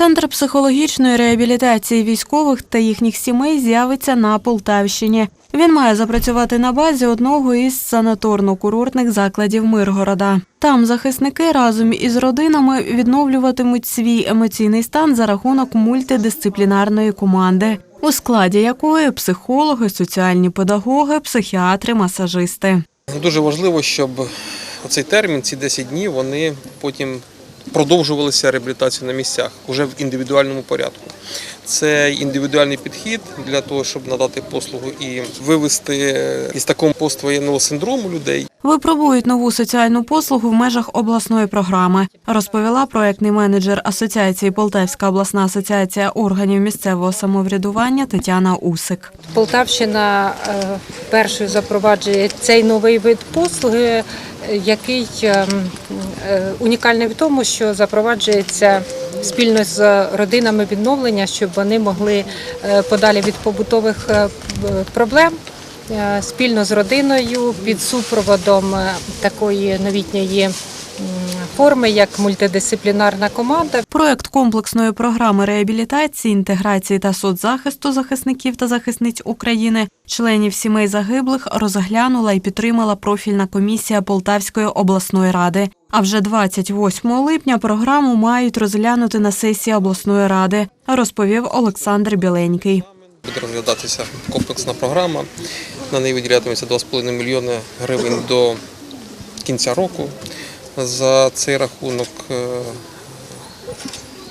Центр психологічної реабілітації військових та їхніх сімей з'явиться на Полтавщині. Він має запрацювати на базі одного із санаторно-курортних закладів Миргорода. Там захисники разом із родинами відновлюватимуть свій емоційний стан за рахунок мультидисциплінарної команди, у складі якої психологи, соціальні педагоги, психіатри, масажисти. Дуже важливо, щоб цей термін, ці 10 днів, вони потім продовжувалися реабілітації на місцях уже в індивідуальному порядку. Це індивідуальний підхід для того, щоб надати послугу і вивести із такого поствоєнного синдрому людей. Випробують нову соціальну послугу в межах обласної програми, розповіла проектний менеджер Асоціації Полтавська обласна асоціація органів місцевого самоврядування Тетяна Усик. Полтавщина е, першою запроваджує цей новий вид послуги, який е, е, унікальний в тому, що запроваджується спільно з родинами відновлення, щоб вони могли е, подалі від побутових проблем. Е, Спільно з родиною під супроводом е, такої новітньої форми, як мультидисциплінарна команда, Проект комплексної програми реабілітації, інтеграції та соцзахисту захисників та захисниць України, членів сімей загиблих розглянула і підтримала профільна комісія Полтавської обласної ради. А вже 28 липня програму мають розглянути на сесії обласної ради, розповів Олександр Біленький. Буде розглядатися комплексна програма. На неї виділятиметься 2,5 мільйони гривень до кінця року. За цей рахунок е,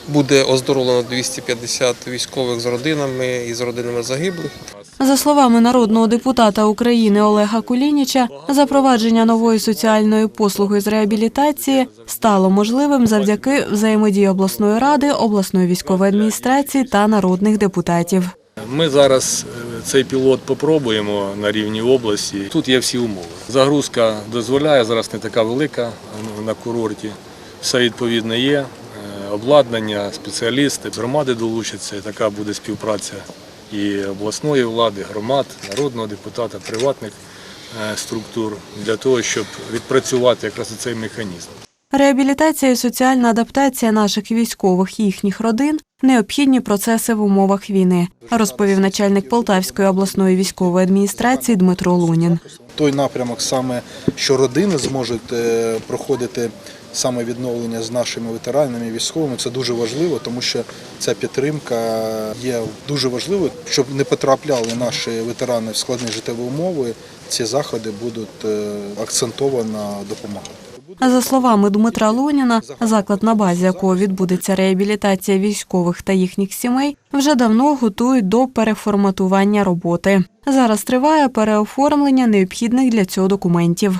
буде оздоровлено 250 військових з родинами і з родинами загиблих. За словами народного депутата України Олега Кулініча, запровадження нової соціальної послуги з реабілітації стало можливим завдяки взаємодії обласної ради, обласної військової адміністрації та народних депутатів. Ми зараз е, цей пілот попробуємо на рівні області. Тут є всі умови. Загрузка дозволяє, зараз не така велика на курорті. Все відповідно є. Е, Обладнання, спеціалісти, громади долучаться. і Така буде співпраця і обласної влади, громад, народного депутата, приватних е, структур для того, щоб відпрацювати якраз цей механізм. Реабілітація і соціальна адаптація наших військових і їхніх родин необхідні процеси в умовах війни, розповів начальник Полтавської обласної військової адміністрації Дмитро Лунін. той напрямок, саме що родини зможуть е, проходити саме відновлення з нашими ветеранами військовими, це дуже важливо, тому що ця підтримка є дуже важливою, щоб не потрапляли наші ветерани в складні життєві умови. Ці заходи будуть е, акцентовано допомагати. За словами Дмитра Луніна, заклад, на базі якого відбудеться реабілітація військових та їхніх сімей, вже давно готують до переформатування роботи. Зараз триває переоформлення необхідних для цього документів.